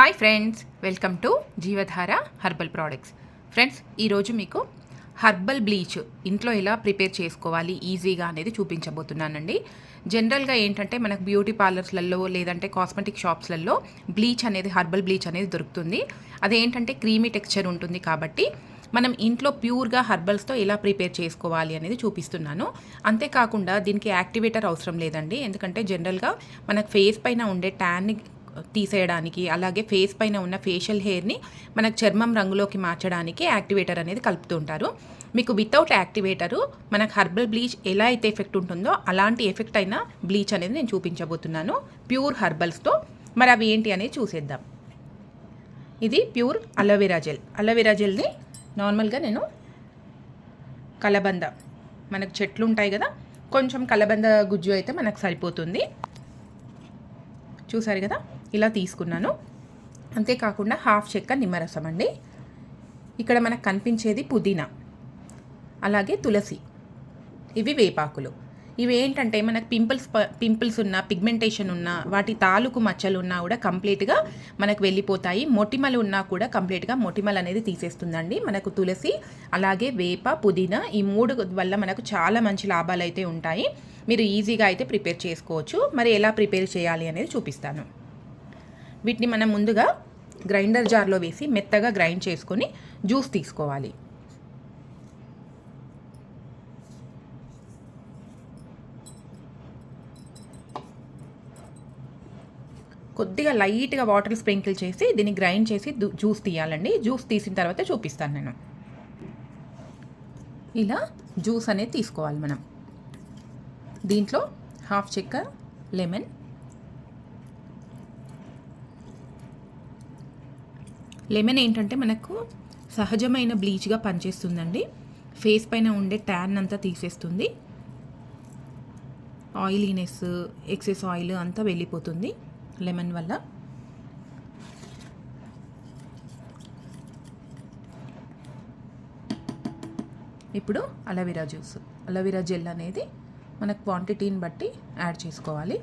Hi friends welcome to Jeevadhara herbal products friends ఈరోజు మీకు herbal bleach ఇంట్లో ఎలా ప్రిపేర్ చేసుకోవాలి ఈజీగా అనేది చూపించబోతున్నానండి. జనరల్గా ఏంటంటే మనకు బ్యూటీ పార్లర్స్లలో లేదంటే కాస్మెటిక్ షాప్స్లలో బ్లీచ్ అనేది హర్బల్ బ్లీచ్ అనేది దొరుకుతుంది. అదేంటంటే క్రీమీ టెక్స్చర్ ఉంటుంది కాబట్టి మనం ఇంట్లో ప్యూర్గా హర్బల్స్తో ఎలా ప్రిపేర్ చేసుకోవాలి అనేది చూపిస్తున్నాను. అంతేకాకుండా దీనికి యాక్టివేటర్ అవసరం లేదండి. ఎందుకంటే జనరల్గా మనకు ఫేస్ పైన ఉండే ట్యాన్ని తీసేయడానికి అలాగే ఫేస్ పైన ఉన్న ఫేషియల్ హెయిర్ని మనకు చర్మం రంగులోకి మార్చడానికి యాక్టివేటర్ అనేది కలుపుతూ ఉంటారు. మీకు వితౌట్ యాక్టివేటరు మనకు హర్బల్ బ్లీచ్ ఎలా అయితే ఎఫెక్ట్ ఉంటుందో అలాంటి ఎఫెక్ట్ అయిన బ్లీచ్ అనేది నేను చూపించబోతున్నాను. ప్యూర్ హర్బల్స్తో మరి అవి ఏంటి అనేది చూసేద్దాం. ఇది pure aloe vera gel aloe vera జెల్ని నార్మల్గా నేను కలబంద మనకు చెట్లు ఉంటాయి కదా కొంచెం కలబంద గుజ్జు అయితే మనకు సరిపోతుంది. చూసారు కదా? ఇలా తీసుకున్నాను. అంతేకాకుండా హాఫ్ చెక్క నిమ్మరసం అండి. ఇక్కడ మనకు కనిపించేది పుదీనా. అలాగే తులసి. ఇవి వేపాకులు. ఇవి ఏంటంటే మనకు పింపుల్స్ పింపుల్స్ ఉన్న పిగ్మెంటేషన్ ఉన్న వాటి తాలూకు మచ్చలు ఉన్నా కూడా కంప్లీట్గా మనకు వెళ్ళిపోతాయి. మొటిమలు ఉన్నా కూడా కంప్లీట్గా మొటిమలు అనేది తీసేస్తుందండి. మనకు తులసి అలాగే వేప పుదీనా ఈ మూడు వల్ల మనకు చాలా మంచి లాభాలు అయితే ఉంటాయి. మీరు ఈజీగా అయితే ప్రిపేర్ చేసుకోవచ్చు. మరి ఎలా ప్రిపేర్ చేయాలి అనేది చూపిస్తాను. వీటిని మనం ముందుగా గ్రైండర్ జార్లో వేసి మెత్తగా గ్రైండ్ చేసుకొని జ్యూస్ తీసుకోవాలి. కొద్దిగా లైట్గా వాటర్ స్ప్రింకిల్ చేసి దీన్ని గ్రైండ్ చేసి జ్యూస్ తీయాలండి. జ్యూస్ తీసిన తర్వాత చూపిస్తాను నేను. ఇలా జ్యూస్ అనేది తీసుకోవాలి మనం. దీంట్లో హాఫ్ చెక్క లెమన్ లెమన్ ఏంటంటే మనకు సహజమైన బ్లీచ్గా పనిచేస్తుందండి. ఫేస్ పైన ఉండే ట్యాన్ అంతా తీసేస్తుంది. ఆయిలీనెస్ ఎక్సెస్ ఆయిల్ అంతా వెళ్ళిపోతుంది లెమన్ వల్ల. ఇప్పుడు అలవీరా జ్యూస్. అలవీరా జెల్ అనేది మన క్వాంటిటీని బట్టి యాడ్ చేసుకోవాలి.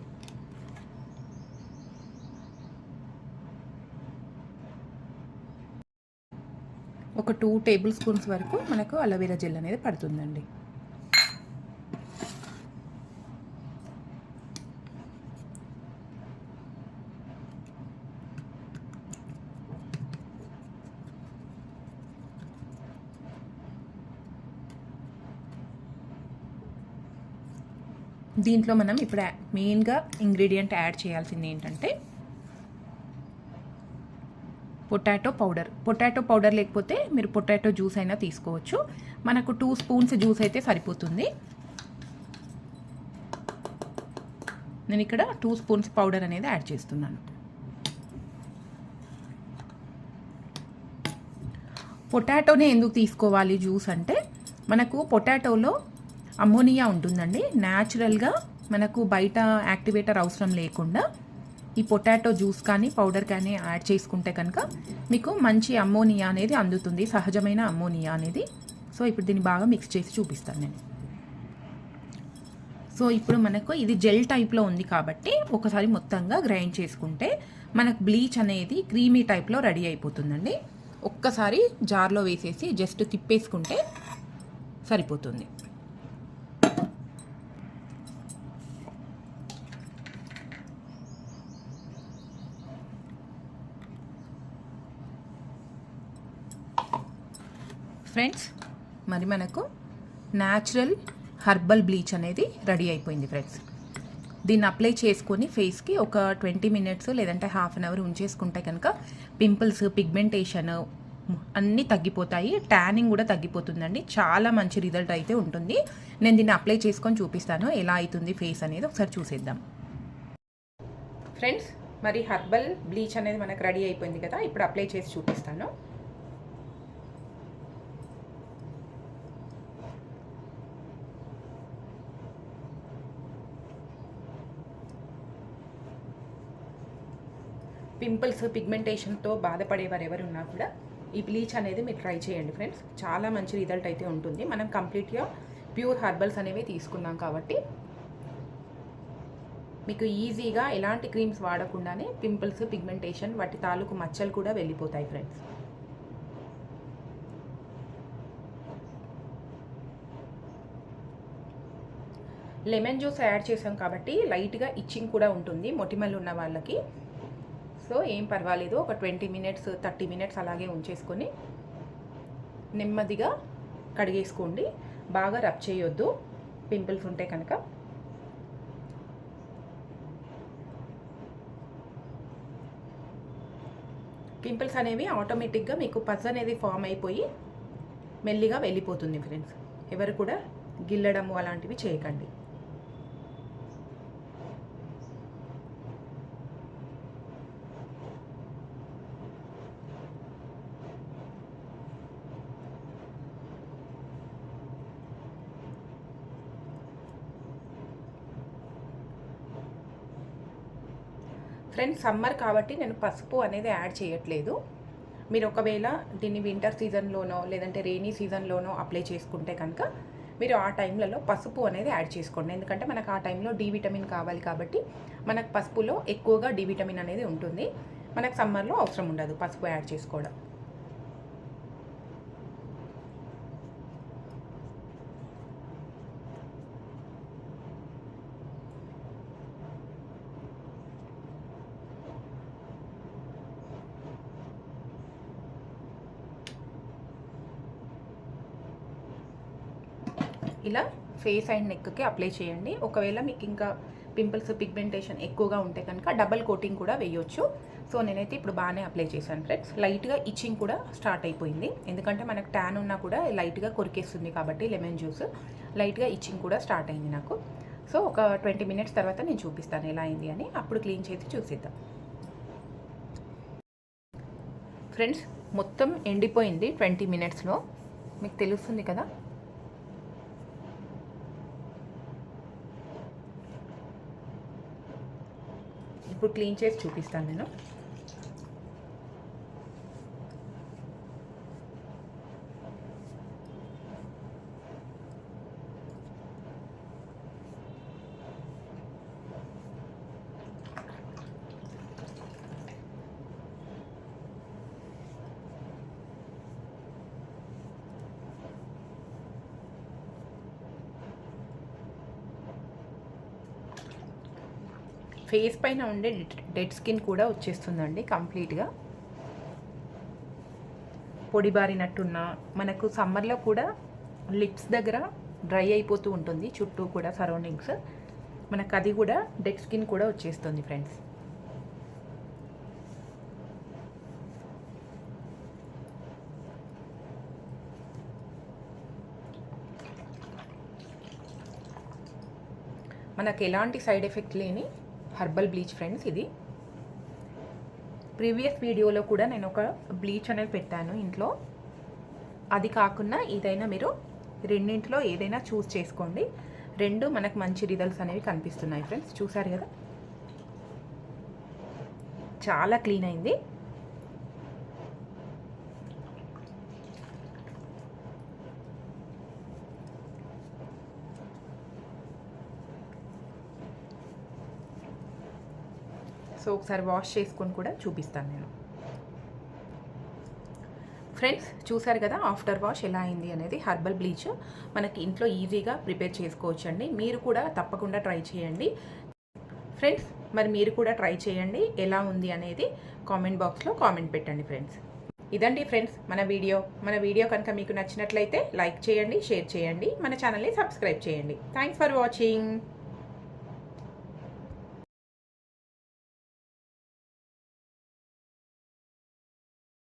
ఒక టూ టేబుల్ స్పూన్స్ వరకు మనకు అలోవెరా జెల్ అనేది పడుతుందండి. దీంట్లో మనం ఇప్పుడు మెయిన్గా ఇంగ్రీడియంట్ యాడ్ చేయాల్సింది ఏంటంటే పొటాటో పౌడర్. పొటాటో పౌడర్ లేకపోతే మీరు పొటాటో జ్యూస్ అయినా తీసుకోవచ్చు. మనకు టూ స్పూన్స్ జ్యూస్ అయితే సరిపోతుంది. నేను ఇక్కడ టూ స్పూన్స్ పౌడర్ అనేది యాడ్ చేస్తున్నాను. పొటాటోనే ఎందుకు తీసుకోవాలి జ్యూస్ అంటే మనకు పొటాటోలో అమ్మోనియా ఉంటుందండి. న్యాచురల్గా మనకు బయట యాక్టివేటర్ అవసరం లేకుండా ఈ పొటాటో జ్యూస్ కానీ పౌడర్ కానీ యాడ్ చేసుకుంటే కనుక మీకు మంచి అమ్మోనియా అనేది అందుతుంది సహజమైన అమ్మోనియా అనేది. సో ఇప్పుడు దీన్ని బాగా మిక్స్ చేసి చూపిస్తాను నేను. సో ఇప్పుడు మనకు ఇది జెల్ టైప్లో ఉంది కాబట్టి ఒకసారి మొత్తంగా గ్రైండ్ చేసుకుంటే మనకు బ్లీచ్ అనేది క్రీమీ టైప్లో రెడీ అయిపోతుందండి. ఒక్కసారి జార్లో వేసేసి జస్ట్ తిప్పేసుకుంటే సరిపోతుంది. ఫ్రెండ్స్. మరి మనకు న్యాచురల్ హర్బల్ బ్లీచ్ అనేది రెడీ అయిపోయింది ఫ్రెండ్స్. దీన్ని అప్లై చేసుకొని ఫేస్కి ఒక ట్వంటీ మినిట్స్ లేదంటే హాఫ్ అన్ అవర్ ఉంచేసుకుంటే కనుక పింపుల్స్ పిగ్మెంటేషన్ అన్నీ తగ్గిపోతాయి. ట్యానింగ్ కూడా తగ్గిపోతుందండి. చాలా మంచి రిజల్ట్ అయితే ఉంటుంది. నేను దీన్ని అప్లై చేసుకొని చూపిస్తాను. ఎలా అవుతుంది ఫేస్ అనేది ఒకసారి చూసేద్దాం. ఫ్రెండ్స్ మరి హర్బల్ బ్లీచ్ అనేది మనకు రెడీ అయిపోయింది కదా? ఇప్పుడు అప్లై చేసి చూపిస్తాను. పింపుల్స్ పిగ్మెంటేషన్తో బాధపడేవారు ఎవరున్నా కూడా ఈ బ్లీచ్ అనేది మీరు ట్రై చేయండి ఫ్రెండ్స్. చాలా మంచి రిజల్ట్ అయితే ఉంటుంది. మనం కంప్లీట్గా ప్యూర్ హర్బల్స్ అనేవి తీసుకున్నాం కాబట్టి మీకు ఈజీగా ఎలాంటి క్రీమ్స్ వాడకుండానే పింపుల్స్ పిగ్మెంటేషన్ వాటి తాలూకు మచ్చలు కూడా వెళ్ళిపోతాయి ఫ్రెండ్స్. లెమన్ జ్యూస్ యాడ్ చేసాం కాబట్టి లైట్గా ఇచ్చింగ్ కూడా ఉంటుంది మొటిమలు ఉన్న వాళ్ళకి. సో ఏం పర్వాలేదు. ఒక ట్వంటీ మినిట్స్ థర్టీ మినిట్స్ అలాగే ఉంచేసుకొని నెమ్మదిగా కడిగేసుకోండి. బాగా రబ్ చేయొద్దు. పింపుల్స్ ఉంటే కనుక. పింపుల్స్ అనేవి ఆటోమేటిక్గా మీకు పజ్ అనేది ఫామ్ అయిపోయి మెల్లిగా వెళ్ళిపోతుంది ఫ్రెండ్స్. ఎవరు కూడా గిల్లడము అలాంటివి చేయకండి. ఫ్రెండ్స్ సమ్మర్ కాబట్టి నేను పసుపు అనేది యాడ్ చేయట్లేదు. మీరు ఒకవేళ దీన్ని వింటర్ సీజన్లోనో లేదంటే రెయినీ సీజన్లోనో అప్లై చేసుకుంటే కనుక మీరు ఆ టైంలలో పసుపు అనేది యాడ్ చేసుకోండి. ఎందుకంటే మనకు ఆ టైంలో డి విటమిన్ కావాలి కాబట్టి మనకు పసుపులో ఎక్కువగా డి విటమిన్ అనేది ఉంటుంది. మనకు సమ్మర్లో అవసరం ఉండదు పసుపు యాడ్ చేసుకోవడం. ఇలా ఫేస్ అండ్ నెక్కి అప్లై చేయండి. ఒకవేళ మీకు ఇంకా పింపుల్స్ పిగ్మెంటేషన్ ఎక్కువగా ఉంటే కనుక డబల్ కోటింగ్ కూడా వేయొచ్చు. సో నేనైతే ఇప్పుడు బాగానే అప్లై చేశాను ఫ్రెండ్స్. లైట్గా ఇచ్చింగ్ కూడా స్టార్ట్ అయిపోయింది. ఎందుకంటే మనకు ట్యాన్ ఉన్నా కూడా లైట్గా కొరికేస్తుంది కాబట్టి లెమన్ జ్యూస్. లైట్గా ఇచ్చింగ్ కూడా స్టార్ట్ అయింది నాకు. సో ఒక ట్వంటీ మినిట్స్ తర్వాత నేను చూపిస్తాను ఎలా అయింది అని. అప్పుడు క్లీన్ చేసి చూసిద్దాం. ఫ్రెండ్స్ మొత్తం ఎండిపోయింది ట్వంటీ మినిట్స్లో. మీకు తెలుస్తుంది కదా? ఇప్పుడు క్లీన్ చేసి చూపిస్తాను నేను. ఫేస్ పైన ఉండే డెడ్ స్కిన్ కూడా వచ్చేస్తుందండి కంప్లీట్గా. పొడిబారినట్టున్న మనకు సమ్మర్లో కూడా లిప్స్ దగ్గర డ్రై అయిపోతూ ఉంటుంది చుట్టూ కూడా సరౌండింగ్స్. మనకు అది కూడా డెడ్ స్కిన్ కూడా వచ్చేస్తుంది ఫ్రెండ్స్. మనకు ఎలాంటి సైడ్ ఎఫెక్ట్ లేని హర్బల్ బ్లీచ్ ఫ్రెండ్స్ ఇది. ప్రీవియస్ వీడియోలో కూడా నేను ఒక బ్లీచ్ అనేది పెట్టాను ఇంట్లో. అది కాకుండా ఏదైనా మీరు రెండింటిలో ఏదైనా చూస్ చేసుకోండి. రెండు మనకు మంచి రిజల్ట్స్ అనేవి కనిపిస్తున్నాయి ఫ్రెండ్స్. చూసారు కదా? చాలా క్లీన్ అయింది. సో ఒకసారి వాష్ చేసుకొని కూడా చూపిస్తాను నేను. ఫ్రెండ్స్ చూసారు కదా ఆఫ్టర్ వాష్ ఎలా అయింది అనేది హర్బల్ బ్లీచ్ మనకి ఇంట్లో ఈజీగా ప్రిపేర్ చేసుకోవచ్చు అండి మీరు కూడా తప్పకుండా ట్రై చేయండి. ఫ్రెండ్స్ మరి మీరు కూడా ట్రై చేయండి. ఎలా ఉంది అనేది కామెంట్ బాక్స్లో కామెంట్ పెట్టండి ఫ్రెండ్స్ ఇదండి ఫ్రెండ్స్ మన వీడియో మన వీడియో కనుక మీకు నచ్చినట్లయితే లైక్ చేయండి షేర్ చేయండి. మన ఛానల్ని సబ్స్క్రైబ్ చేయండి. Thanks for watching